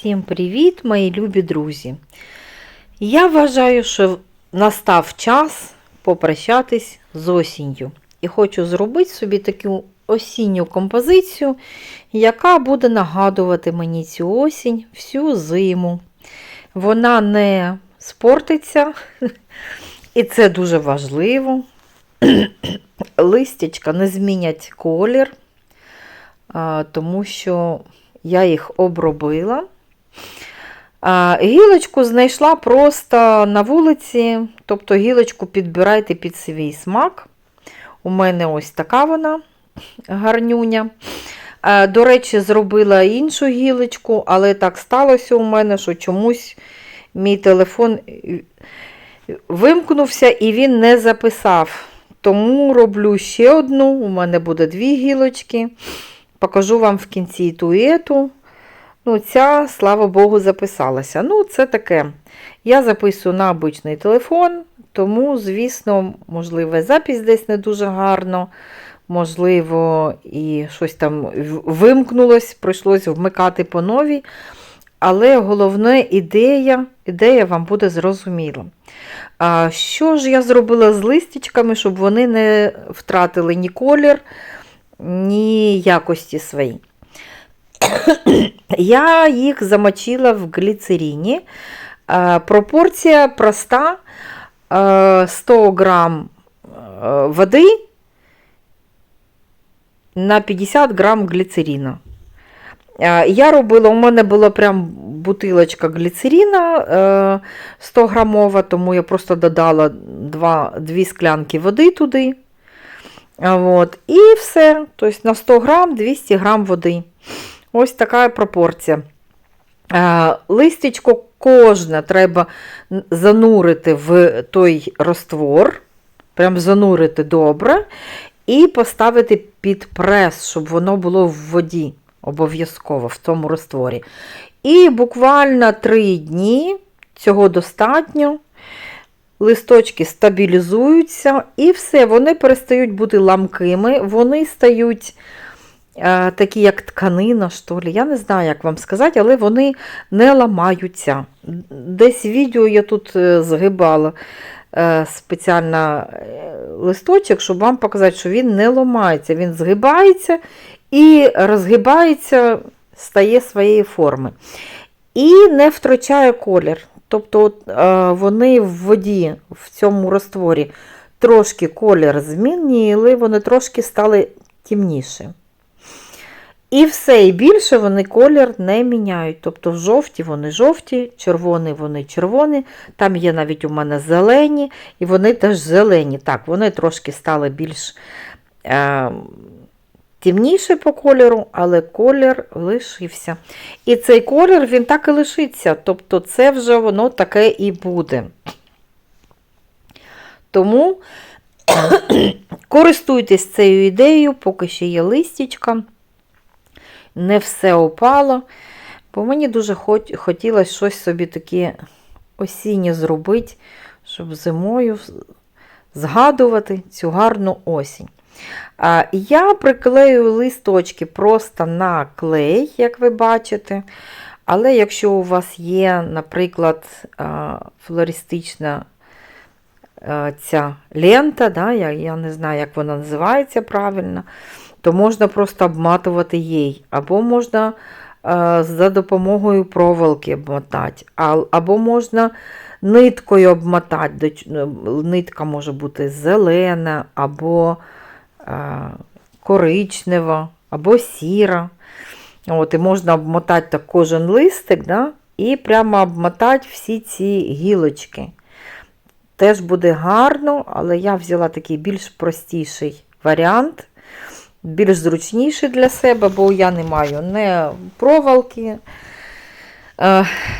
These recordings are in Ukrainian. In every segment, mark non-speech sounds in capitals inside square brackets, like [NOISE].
Всім привіт, мої любі друзі! Я вважаю, що настав час попрощатись з осінню. І хочу зробити собі таку осінню композицію, яка буде нагадувати мені цю осінь всю зиму. Вона не спортиться, [LAUGHS] і це дуже важливо. [CLEARS THROAT] Листячка не змінять колір, тому що я їх обробила. Гілочку знайшла просто на вулиці, тобто гілочку підбирайте під свій смак. У мене ось така вона гарнюня. До речі, зробила іншу гілочку, але так сталося у мене, що чомусь мій телефон вимкнувся і він не записав. Тому роблю ще одну, у мене буде дві гілочки. Покажу вам в кінці ту і ету. Ну, ця, слава Богу, записалася. Ну, це таке. Я записую на обичний телефон, тому, звісно, можливо, запись десь не дуже гарно. Можливо, і щось там вимкнулось, прийшлось вмикати по новій. Але головне ідея, ідея вам буде зрозуміла. А Що ж я зробила з листячками, щоб вони не втратили ні колір, ні якості свої. Я їх замочила в гліцеріні. Пропорція проста: 100 грам води на 50 грам гліцеріна. Я робила, у мене була прям бутилочка гліцеріна 100 грамова, тому я просто додала 2, 2 склянки води туди. От, І все. Тобто на 100 грам 200 грам води. Ось така пропорція. Листечко кожне треба занурити в той роствор, прям занурити добре, і поставити під прес, щоб воно було в воді. Обов'язково в цьому розтворі. І буквально 3 дні цього достатньо. Листочки стабілізуються, і все, вони перестають бути ламкими, вони стають е, такі, як тканина, що ли. Я не знаю, як вам сказати, але вони не ламаються. Десь відео я тут е, згибала е, спеціально листочок, щоб вам показати, що він не ламається, він згибається і розгибається, стає своєї форми. І не втрачає колір. Тобто е, вони в воді, в цьому розтворі, трошки колір змінили, вони трошки стали темніші. І все, і більше вони колір не міняють. Тобто жовті вони жовті, червоні вони червоні, там є навіть у мене зелені, і вони теж зелені. Так, вони трошки стали більш. Е, темніше по кольору, але колір лишився. І цей колір він так і лишиться. Тобто це вже воно таке і буде. Тому [COUGHS] користуйтесь цією ідеєю, поки ще є листячка. Не все опало. Бо мені дуже хотілося щось собі таке осіннє зробити, щоб зимою згадувати цю гарну осінь. Я приклею листочки просто на клей, як ви бачите. Але якщо у вас є, наприклад, флористична ця лента, да, я, я не знаю, як вона називається правильно, то можна просто обматувати їй. Або можна за допомогою проволоки обмотати, або можна ниткою обмотати. Нитка може бути зелена, або коричнева або сіра. От, І можна обмотати так кожен листик да, і прямо обмотати всі ці гілочки. Теж буде гарно, але я взяла такий більш простіший варіант, більш зручніший для себе, бо я не маю не проволоки,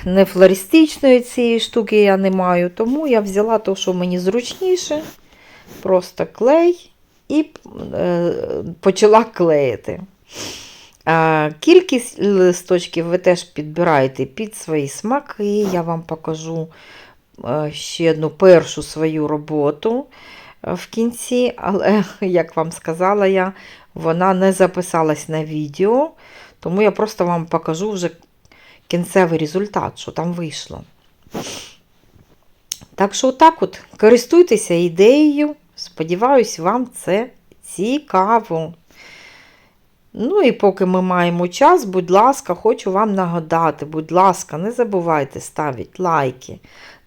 не флористичної цієї штуки я не маю. Тому я взяла те, що мені зручніше, просто клей і е, почала клеїти. Кількість листочків ви теж підбираєте під свої смаки. Я вам покажу е, ще одну першу свою роботу е, в кінці, але, [LAUGHS] як вам сказала я, вона не записалась на відео, тому я просто вам покажу вже кінцевий результат, що там вийшло. Так що, отак от, користуйтеся ідеєю. Сподіваюсь, вам це цікаво. Ну і поки ми маємо час, будь ласка, хочу вам нагадати, будь ласка, не забувайте ставити лайки,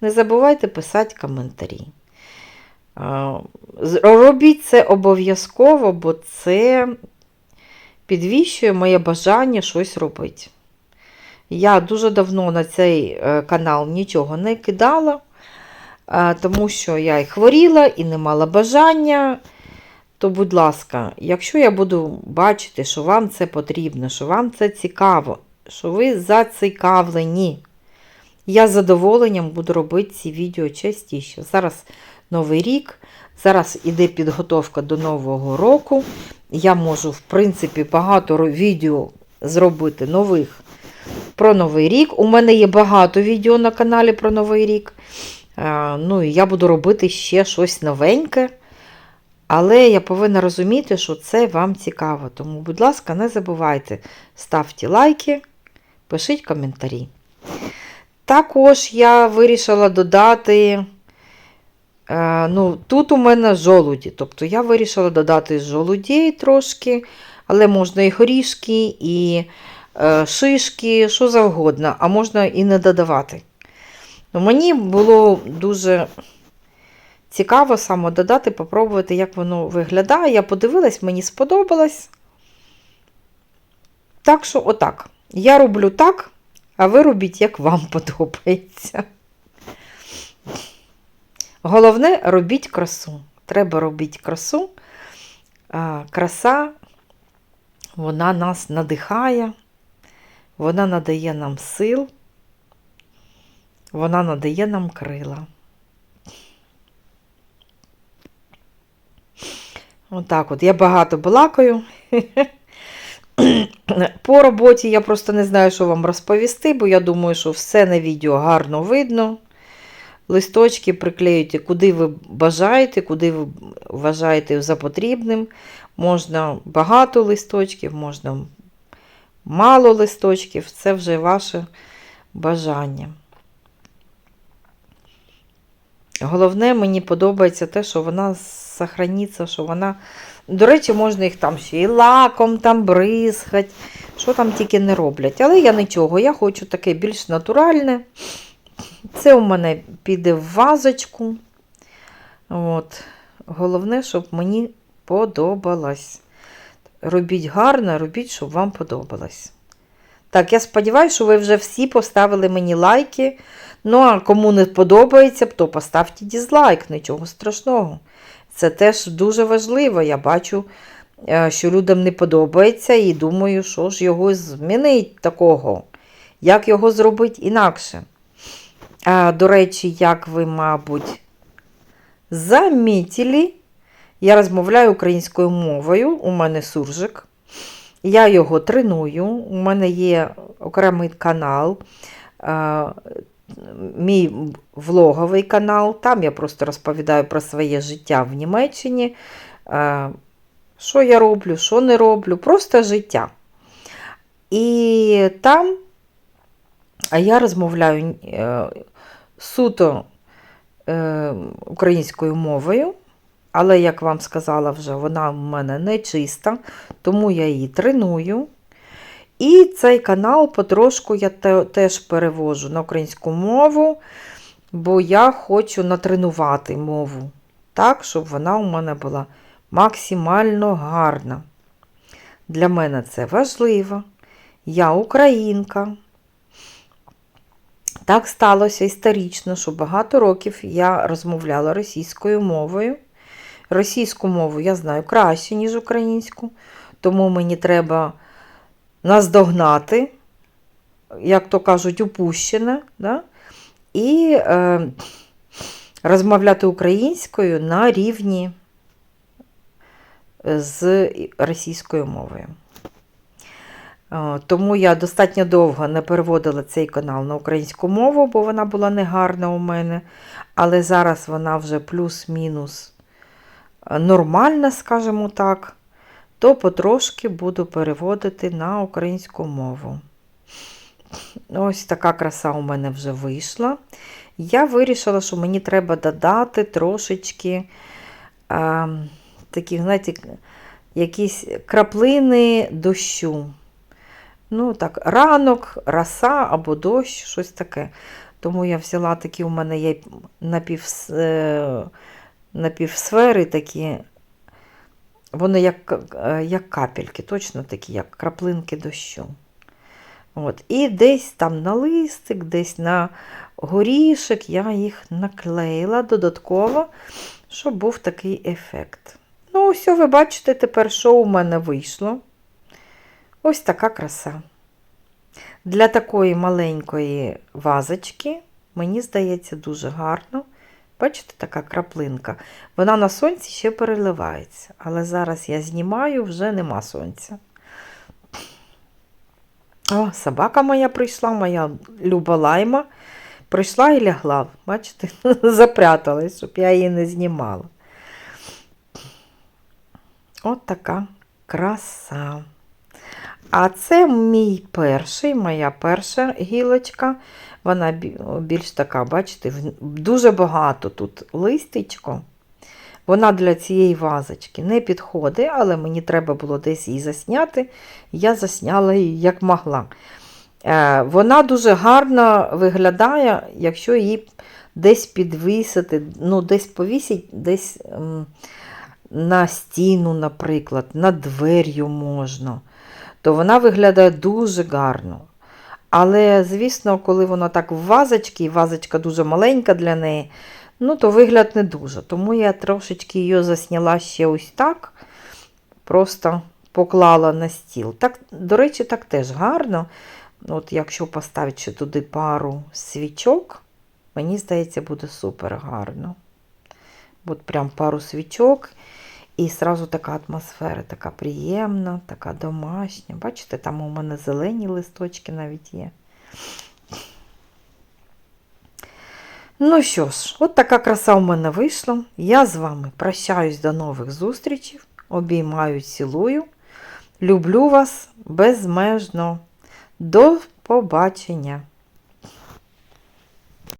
не забувайте писати коментарі. Робіть це обов'язково, бо це підвищує моє бажання щось робити. Я дуже давно на цей е, канал нічого не кидала, е, тому що я і хворіла, і не мала бажання. То, будь ласка, якщо я буду бачити, що вам це потрібно, що вам це цікаво, що ви зацікавлені, я з задоволенням буду робити ці відео частіше. Зараз Новий рік, зараз іде підготовка до Нового року. Я можу, в принципі, багато відео зробити нових про Новий рік. У мене є багато відео на каналі про Новий рік. Е, Ну, і я буду робити ще щось новеньке. Але я повинна розуміти, що це вам цікаво. Тому, будь ласка, не забувайте, ставте лайки, пишіть коментарі. Також я вирішила додати. Е, Ну, тут у мене жолуді. Тобто я вирішила додати жолудей трошки, але можна і горішки, і е, шишки, що завгодно, а можна і не додавати. Ну, мені було дуже цікаво саме додати, попробувати, як воно виглядає. Я подивилась, мені сподобалось. Так що, отак. Я роблю так, а ви робіть, як вам [LAUGHS] подобається. Головне, робіть красу. Треба робити красу. Краса, вона нас надихає, вона надає нам сил, вона надає нам крила. Отак от. Я багато балакаю. [CLEARS THROAT] По роботі я просто не знаю, що вам розповісти, бо я думаю, що все на відео гарно видно. Листочки приклеюйте, куди ви бажаєте, куди ви вважаєте за потрібним. Можна багато листочків, можна мало листочків. Це вже ваше бажання. Головне, мені подобається те, що вона сохраниться, що вона. До речі, можна їх там ще і лаком там бризгати, що там тільки не роблять. Але я нічого, я хочу таке більш натуральне. Це у мене піде в вазочку. От. Головне, щоб мені подобалось. Робіть гарно, робіть, щоб вам подобалось. Так, я сподіваюся, що ви вже всі поставили мені лайки. Ну, а кому не подобається, то поставте дізлайк, нічого страшного. Це теж дуже важливо. Я бачу, е, що людям не подобається, і думаю, що ж його змінить такого. Як його зробити інакше? До речі, як ви, мабуть, замітили, я розмовляю українською мовою, у мене суржик. Я його треную. У мене є окремий канал, мій влоговий канал. Там я просто розповідаю про своє життя в Німеччині. Що я роблю, що не роблю, просто життя. І там я розмовляю е, суто е, українською мовою, але, як вам сказала вже, вона в мене не чиста, тому я її треную. І цей канал потрошку я те- теж перевожу на українську мову, бо я хочу натренувати мову так, щоб вона у мене була максимально гарна. Для мене це важливо. Я українка. Так сталося історично, що багато років я розмовляла російською мовою. Російську мову я знаю краще, ніж українську, тому мені треба наздогнати, як то кажуть, упущене, да? і е, розмовляти українською на рівні з російською мовою. Е, Тому я достатньо довго не переводила цей канал на українську мову, бо вона була негарна у мене. Але зараз вона вже плюс-мінус е, нормальна, скажімо так, то потрошки буду переводити на українську мову. Ось така краса у мене вже вийшла. Я вирішила, що мені треба додати трошечки а, таких, знаєте, якісь краплини дощу. Ну, так, ранок, роса або дощ, щось таке. Тому я взяла такі, у мене є напів, е, напівсфери такі. Вони як, е, як капельки, точно такі, як краплинки дощу. От. І десь там на листик, десь на горішок я їх наклеїла додатково, щоб був такий ефект. Ну, ось ви бачите тепер, що у мене вийшло. Ось така краса. Для такої маленької вазочки, мені здається, дуже гарно. Бачите, така краплинка. Вона на сонці ще переливається, але зараз я знімаю, вже нема сонця. О, собака моя прийшла, моя люба лайма. Прийшла і лягла. Бачите, [LAUGHS] запряталась, щоб я її не знімала. От така краса. А це мій перший, моя перша гілочка. Вона більш така, бачите, дуже багато тут листечко. Вона для цієї вазочки не підходить, але мені треба було десь її засняти. Я засняла її як могла. Е, Вона дуже гарно виглядає, якщо її десь підвісити, ну, десь повісить, десь на стіну, наприклад, над двер'ю можна, то вона виглядає дуже гарно. Але, звісно, коли вона так в вазочці, і вазочка дуже маленька для неї, ну, то вигляд не дуже. Тому я трошечки її засняла ще ось так, просто поклала на стіл. Так, до речі, так теж гарно. От якщо поставити туди пару свічок, мені здається, буде супер гарно. От прям пару свічок. І сразу така атмосфера, така приємна, така домашня. Бачите, там у мене зелені листочки навіть є. Ну що ж, от така краса у мене вийшла. Я з вами прощаюсь до нових зустрічей. Обіймаю, цілую. Люблю вас безмежно. До побачення!